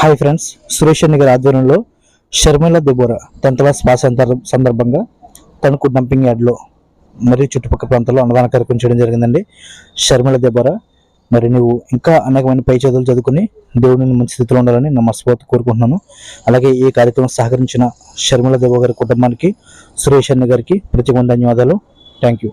Hi friends Suresh అన్ని గారి ఆధ్వర్యంలో Sharmila Deborah tenth class pass అయిన సందర్భంగా తణుకు డంపింగ్ యార్డ్లో మరియు చుట్టుపక్కల ప్రాంతాల్లో అన్నదాన కార్యక్రమం చేయడం జరిగిందండి. షర్మిల దెబోరా మరి నువ్వు ఇంకా అనేకమైన పై చదువులు చదువుకుని దేవుడిని మంచి స్థితిలో ఉండాలని నా మనస్ఫూర్తి కోరుకుంటున్నాను. అలాగే ఈ కార్యక్రమం సహకరించిన షర్మిల దేవ గారి కుటుంబానికి సురేష్ అన్న గారికి ప్రతి ధన్యవాదాలు. థ్యాంక్ యూ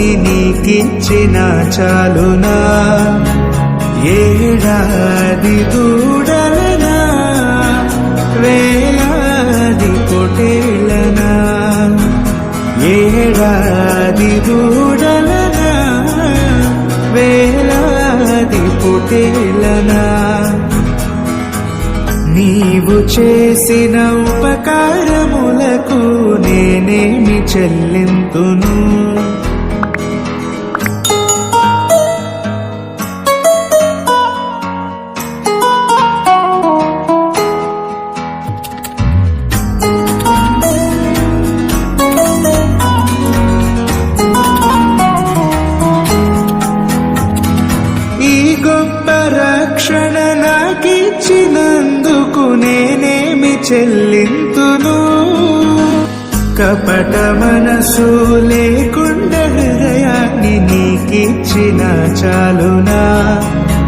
పుత్రుని నీకిచ్చిన చాలునా? ఏడాది దూడలనా? వేలాది కొటేళ్ళనా ఏడాది దూడలనా? వేలాది కొటేళ్ళనా నీవు చేసిన ఉపకారములకు నేనేమి చెల్లింతును? రక్షణ నాకిచ్చినందుకు నేనేమి చెల్లింతును? కపట మనసు లేకుండా హృదయాన్ని నీకిచ్చిన చాలునా?